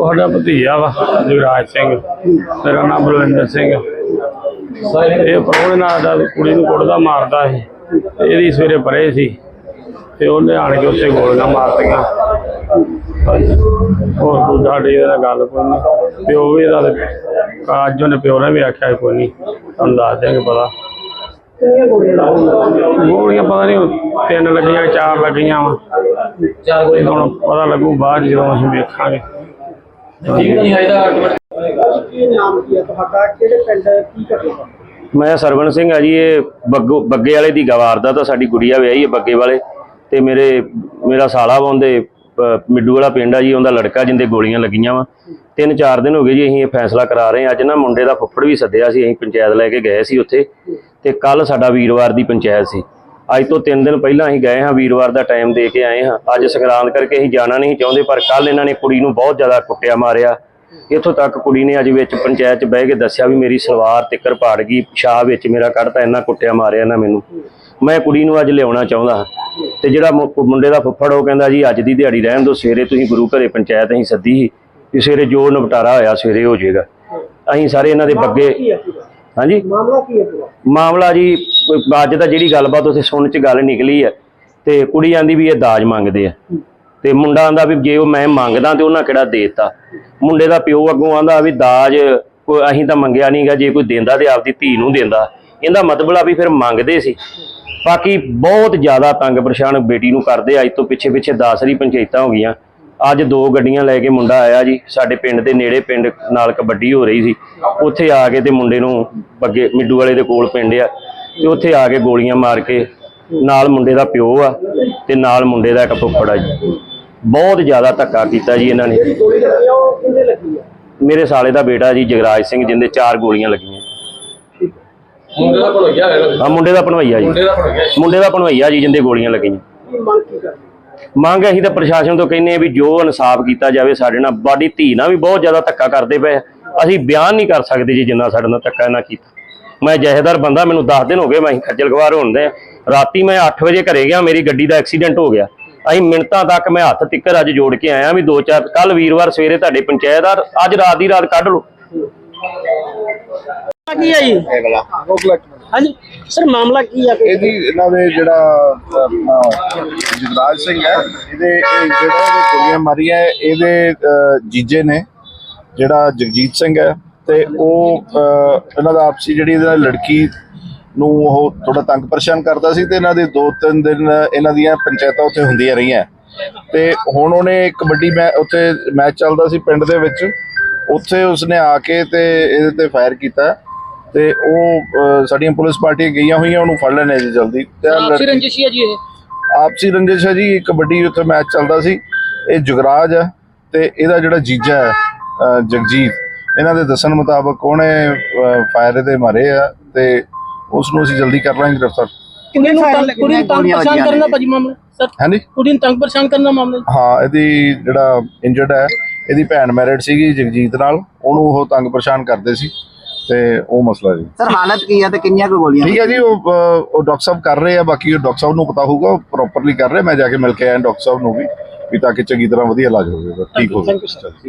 ਉਹ ਸਾਡਾ ਭਤੀਜਾ ਵਾ, ਜਗਰਾਜ ਸਿੰਘ। ਮੇਰਾ ਨਾਮ ਬਲਵਿੰਦਰ ਸਿੰਘ। ਇਹ ਪ੍ਰਾਹੁਣੇ ਨਾਲ ਦਾ ਕੁੜੀ ਨੂੰ ਕੁੱਟਦਾ ਮਾਰਦਾ ਸੀ। ਇਹਦੀ ਸਵੇਰੇ ਪਰੇ ਸੀ। ਤੇ ਉਹਨੇ ਆਣ ਕੇ ਉੱਤੇ ਗੋਲੀਆਂ ਮਾਰਤੀਆਂ। ਹੋਰ ਕੋਈ ਸਾਡੀ ਇਹਦਾ ਗੱਲ ਕੋਈ ਨਹੀਂ। ਪਿਓ ਵੀ ਇਹਦਾ ਤੇ ਅੱਜ ਉਹਨੇ ਪਿਓ ਨੇ ਵੀ ਆਖਿਆ ਕੋਈ ਨਹੀਂ। ਤੁਹਾਨੂੰ ਦੱਸ ਦਿਆਂਗੇ ਪਤਾ ਗੋਲੀਆਂ ਪਤਾ ਨਹੀਂ ਤਿੰਨ ਲੱਗੀਆਂ, ਚਾਰ ਲੱਗੀਆਂ ਵਾ। ਚਾਰ ਗੋਲੀ ਹੁਣ ਪਤਾ ਲੱਗੂ ਬਾਅਦ ਜਦੋਂ ਅਸੀਂ ਵੇਖਾਂਗੇ। ਠੀਕ ਨਹੀਂ ਆਇਦਾ ਕੀ ਨਾਮ ਕੀ ਹੈ ਤੁਹਾਡਾ? ਕਿਹੜੇ ਪਿੰਡ ਕੀ ਘਟਨਾ ਮੈਂ ਸਰਵਣ ਸਿੰਘ ਆ ਜੀ ਇਹ ਬੱਗੋ ਬੱਗੇ ਵਾਲੇ ਦੀ ਗਵਾਰਦਾ ਤਾਂ ਸਾਡੀ ਗੁੜੀਆ ਵਿਆਹੀ ਹੈ ਬੱਗੇ ਵਾਲੇ। ਤੇ ਮੇਰੇ ਮੇਰਾ ਸਾਲਾ ਵਾ ਉਹਦੇ ਮਿੱਡੂ ਵਾਲਾ ਪਿੰਡ ਆ ਜੀ ਉਹਦਾ ਲੜਕਾ ਜਿੰਦੇ ਗੋਲੀਆਂ ਲੱਗੀਆਂ ਵਾ। ਤਿੰਨ ਚਾਰ ਦਿਨ ਹੋ ਗਏ ਜੀ ਅਸੀਂ ਇਹ ਫੈਸਲਾ ਕਰਾ ਰਹੇ ਹਾਂ। ਅੱਜ ਨਾ ਮੁੰਡੇ ਦਾ ਫੁੱਫੜ ਵੀ ਸੱਦਿਆ ਸੀ ਅਸੀਂ ਪੰਚਾਇਤ ਲੈ ਕੇ ਗਏ ਸੀ ਉੱਥੇ। ਤੇ ਕੱਲ ਸਾਡਾ ਵੀਰਵਾਰ ਦੀ ਪੰਚਾਇਤ ਸੀ। ਅੱਜ ਤੋਂ 3 ਦਿਨ ਪਹਿਲਾਂ ਅਸੀਂ ਗਏ ਹਾਂ ਵੀਰਵਾਰ ਦਾ ਟਾਈਮ ਦੇ ਕੇ ਆਏ ਹਾਂ। ਅੱਜ ਸੰਗਰਾਂਦ ਕਰਕੇ ਅਸੀਂ ਜਾਣਾ ਨਹੀਂ ਚਾਹੁੰਦੇ ਪਰ ਕੱਲ ਇਹਨਾਂ ਨੇ ਕੁੜੀ ਨੂੰ ਬਹੁਤ ਜ਼ਿਆਦਾ ਕੁੱਟਿਆ ਮਾਰਿਆ। ਇੱਥੋਂ ਤੱਕ ਕੁੜੀ ਨੇ ਅੱਜ ਵਿੱਚ ਪੰਚਾਇਤ 'ਚ ਬਹਿ ਕੇ ਦੱਸਿਆ ਵੀ ਮੇਰੀ ਸਲਵਾਰ ਤਿੱਕਰ ਪਾੜ ਗਈ ਪਿਸ਼ਾਬ ਵਿੱਚ ਮੇਰਾ ਕੱਢਤਾ ਇੰਨਾ ਕੁੱਟਿਆ ਮਾਰਿਆ ਇਹਨਾਂ ਮੈਨੂੰ। ਮੈਂ ਕੁੜੀ ਨੂੰ ਅੱਜ ਲਿਆਉਣਾ ਚਾਹੁੰਦਾ ਹਾਂ। ਤੇ ਜਿਹੜਾ ਮੁੰਡੇ ਦਾ ਫੁੱਫੜ ਉਹ ਕਹਿੰਦਾ ਜੀ ਅੱਜ ਦੀ ਦਿਹਾੜੀ ਰਹਿਣ ਦਿਓ ਸਵੇਰੇ ਤੁਸੀਂ ਗੁਰੂ ਘਰੇ ਪੰਚਾਇਤ ਅਸੀਂ ਸੱਦੀ ਸੀ ਵੀ ਸਵੇਰੇ ਜੋ ਨਿਪਟਾਰਾ ਹੋਇਆ ਸਵੇਰੇ ਹੋ ਜਾਏਗਾ। ਅਸੀਂ ਸਾਰੇ ਇਹਨਾਂ ਦੇ ਬੱਗੇ ਹਾਂਜੀ। ਮਾਮਲਾ ਕੀ ਹੈ ਮਾਮਲਾ ਜੀ ਅੱਜ ਦਾ ਜਿਹੜੀ ਗੱਲਬਾਤ ਉੱਥੇ ਸੁਣਨ ਚ ਗੱਲ ਨਿਕਲੀ ਹੈ ਤੇ ਕੁੜੀ ਆਂਦੀ ਵੀ ਇਹ ਦਾਜ ਮੰਗਦੇ ਆ। ਤੇ ਮੁੰਡਾ ਆਂਦਾ ਵੀ ਜੇ ਉਹ ਮੈਂ ਮੰਗਦਾ ਤੇ ਉਹਨਾਂ ਕਿਹੜਾ ਦੇਤਾ। ਮੁੰਡੇ ਦਾ ਪਿਓ ਅੱਗੋਂ ਆਂਦਾ ਵੀ ਦਾਜ ਕੋਈ ਅਸੀਂ ਤਾਂ ਮੰਗਿਆ ਨਹੀਂਗਾ ਜੇ ਕੋਈ ਦਿੰਦਾ ਤੇ ਆਪਦੀ ਧੀ ਨੂੰ ਦਿੰਦਾ। ਇਹਦਾ ਮਤਲਬ ਆ ਵੀ ਫਿਰ ਮੰਗਦੇ ਸੀ। ਬਾਕੀ ਬਹੁਤ ਜ਼ਿਆਦਾ ਤੰਗ ਪਰੇਸ਼ਾਨ ਬੇਟੀ ਨੂੰ ਕਰਦੇ ਅੱਜ ਤੋਂ ਪਿੱਛੇ ਪਿੱਛੇ 10 ਰੀ ਪੰਚਾਇਤਾਂ ਹੋ ਗਈਆਂ। ਅੱਜ ਦੋ ਗੱਡੀਆਂ ਲੈ ਕੇ ਮੁੰਡਾ ਆਇਆ ਜੀ ਸਾਡੇ ਪਿੰਡ ਦੇ ਨੇੜੇ ਪਿੰਡ ਨਾਲ ਕਬੱਡੀ ਹੋ ਰਹੀ ਸੀ। ਉੱਥੇ ਆ ਕੇ ਤੇ ਮੁੰਡੇ ਨੂੰ ਬੱਗੇ ਮਿੱਡੂ ਵਾਲੇ ਦੇ ਕੋਲ ਪਿੰਡ ਆ। ਤੇ ਉੱਥੇ ਆ ਕੇ ਗੋਲੀਆਂ ਮਾਰ ਕੇ ਨਾਲ ਮੁੰਡੇ ਦਾ ਪਿਓ ਆ ਤੇ ਨਾਲ ਮੁੰਡੇ ਦਾ ਇੱਕ ਫੁੱਫੜ ਆ ਜੀ। ਬਹੁਤ ਜ਼ਿਆਦਾ ਧੱਕਾ ਕੀਤਾ ਜੀ ਇਹਨਾਂ ਨੇ। ਮੇਰੇ ਸਾਲੇ ਦਾ ਬੇਟਾ ਜੀ ਜਗਰਾਜ ਸਿੰਘ ਜਿੰਦੇ ਚਾਰ ਗੋਲੀਆਂ ਲੱਗੀਆਂ। ਮੁੰਡੇ ਦਾ ਭੜੋਈਆ ਹੈ ਮੁੰਡੇ ਦਾ ਭਣਵਈਆ ਜੀ। ਮੁੰਡੇ ਦਾ ਭਣਵਈਆ ਜੀ। ਜਿੰਦੇ ਗੋਲੀਆਂ ਲੱਗੀਆਂ। ਮੰਗ ਕੀ ਕਰਦੇ? ਮੰਗ ਅਸੀਂ ਤਾਂ ਪ੍ਰਸ਼ਾਸਨ ਤੋਂ ਕਹਿੰਦੇ ਆ ਵੀ ਜੋ ਇਨਸਾਫ ਕੀਤਾ ਜਾਵੇ ਸਾਡੇ ਨਾਲ ਬਾਡੀ ਧੀ ਨਾਲ ਵੀ ਬਹੁਤ ਜ਼ਿਆਦਾ ਧੱਕਾ ਕਰਦੇ ਪਏ। ਅਸੀਂ ਬਿਆਨ ਨਹੀਂ ਕਰ ਸਕਦੇ ਜੀ ਜਿੰਨਾ ਸਾਡੇ ਨਾਲ ਧੱਕਾ ਇਹਨਾਂ ਕੀਤਾ। ਮੈਂ ਜਹੇਦਾਰ ਬੰਦਾ ਮੈਨੂੰ 10 ਦਿਨ ਹੋ ਗਏ ਮੈਂ ਖੱਜਲ ਖਵਾਰ ਹੁੰਦੇ ਰਾਤੀ ਮੈਂ 8 ਵਜੇ ਘਰੇ ਗਿਆ ਮੇਰੀ ਗੱਡੀ ਦਾ ਐਕਸੀਡੈਂਟ ਹੋ ਗਿਆ। ਅਸੀਂ ਮਿੰਟਾਂ ਤੱਕ ਮੈਂ ਹੱਥ ਤਿੱਕਰ ਅੱਜ ਜੋੜ ਕੇ ਆਇਆ ਵੀ ਦੋ ਚਾਰ ਕੱਲ ਵੀਰਵਾਰ ਸਵੇਰੇ ਤੁਹਾਡੇ ਪੰਚਾਇਤ ਆ ਅੱਜ ਰਾਤ ਦੀ ਰਾਤ ਕੱਢ ਲਓ। ਕੀ ਹੈ ਜੀ? ਹਾਂਜੀ ਸਰ ਮਾਮਲਾ ਕੀ ਹੈ ਇਹ ਜੀ ਇਹਨਾਂ ਦੇ ਜਿਹੜਾ ਆਪਣਾ ਜਗਰਾਜ ਸਿੰਘ ਹੈ ਇਹਦੇ ਇਹ ਜਿਹੜਾ ਇਹਦੇ ਗੋਲੀਆਂ ਮਾਰੀਆਂ ਹੈ, ਇਹਦੇ ਜੀਜੇ ਨੇ ਜਿਹੜਾ ਜਗਜੀਤ ਸਿੰਘ ਹੈ ਤੇ ਉਹ ਇਹਨਾਂ ਦਾ ਆਪਸੀ ਜਿਹੜੀ ਇਹਦੇ ਨਾਲ ਲੜਕੀ ਨੂੰ ਉਹ ਥੋੜਾ ਤੰਗ ਪਰੇਸ਼ਾਨ ਕਰਦਾ ਸੀ ਤੇ ਇਹਨਾਂ ਦੇ ਦੋ ਤਿੰਨ ਦਿਨ ਇਹਨਾਂ ਦੀਆਂ ਪੰਚਾਇਤਾਂ ਉੱਥੇ ਹੁੰਦੀਆਂ ਰਹੀਆਂ। ਤੇ ਹੁਣ ਉਹਨੇ ਕਬੱਡੀ ਮੈਂ ਉੱਥੇ ਮੈਚ ਚੱਲਦਾ ਸੀ ਪਿੰਡ ਦੇ ਵਿੱਚ। ਉੱਥੇ ਉਸਨੇ ਆ ਕੇ ਤੇ ਇਹਦੇ ਤੇ ਫਾਇਰ ਕੀਤਾ। ਤੇ ਉਹ ਸਾਡੀਆਂ ਪੁਲਿਸ ਪਾਰਟੀਆਂ ਗਈਆਂ ਹੋਈਆਂ ਉਹਨੂੰ ਫੜ ਲੈਣੇ ਜੀ ਜਲਦੀ। ਤੇ ਆਪਸੀ ਰੰਜਿਸ਼ੀ ਹੈ ਜੀ ਇਹ। ਆਪਸੀ ਰੰਜਿਸ਼ ਹੈ ਜੀ ਕਬੱਡੀ ਉੱਥੇ ਮੈਚ ਚੱਲਦਾ ਸੀ। ਇਹ ਜੁਗਰਾਜ ਹੈ ਤੇ ਇਹਦਾ ਜਿਹੜਾ ਜੀਜਾ ਹੈ ਜਗਜੀਤ ਇਹਨਾਂ ਦੇ ਦੱਸਣ ਮੁਤਾਬਕ ਉਹਨੇ ਫਾਇਰ ਤੇ ਮਾਰੇ ਆ ਤੇ ਉਸ ਨੂੰ ਅਸੀਂ ਜਲਦੀ ਕਰ ਲਾਂਗੇ ਗ੍ਰਿਫਤਾਰ। ਕਿੰਨੇ ਨੂੰ ਤੰਗ ਕੁੜੀ ਨੂੰ ਤੰਗ ਪਰੇਸ਼ਾਨ ਕਰਨਾ ਭਾਜੀ ਮਾਮਲਾ? ਸਰ ਹਾਂਜੀ? ਕੁੜੀ ਨੂੰ ਤੰਗ ਪਰੇਸ਼ਾਨ ਕਰਨਾ ਮਾਮਲਾ ਹਾਂ ਇਹਦੀ ਜਿਹੜਾ ਇੰਜਰਡ ਹੈ ਇਹਦੀ ਭੈਣ ਮੈਰਿਡ ਸੀਗੀ ਜਗਜੀਤ ਨਾਲ ਉਹਨੂੰ ਉਹ ਤੰਗ ਪਰੇਸ਼ਾਨ ਕਰਦੇ ਸੀ ਤੇ ਉਹ ਮਸਲਾ ਜੀ। ਸਰ ਹਾਲਤ ਕੀ ਹੈ ਤੇ ਕਿੰਨੀਆਂ ਕੁ ਗੋਲੀਆਂ ਠੀਕ ਹੈ ਜੀ ਉਹ ਅਹ, ਉਹ ਡਾਕਟਰ ਸਾਹਿਬ ਕਰ ਰਹੇ ਆ ਬਾਕੀ ਉਹ ਡਾਕਟਰ ਸਾਹਿਬ ਨੂੰ ਪਤਾ ਹੋਊਗਾ ਪ੍ਰੋਪਰਲੀ ਕਰ ਰਹੇ ਮੈਂ ਜਾ ਕੇ ਮਿਲ ਕੇ ਆਇਆ ਡਾਕਟਰ ਸਾਹਿਬ ਨੂੰ ਵੀ ਵੀ ਤਾਂ ਕਿ ਚੰਗੀ ਤਰ੍ਹਾਂ ਵਧੀਆ ਇਲਾਜ ਹੋਵੇ ਠੀਕ ਹੋਵੇ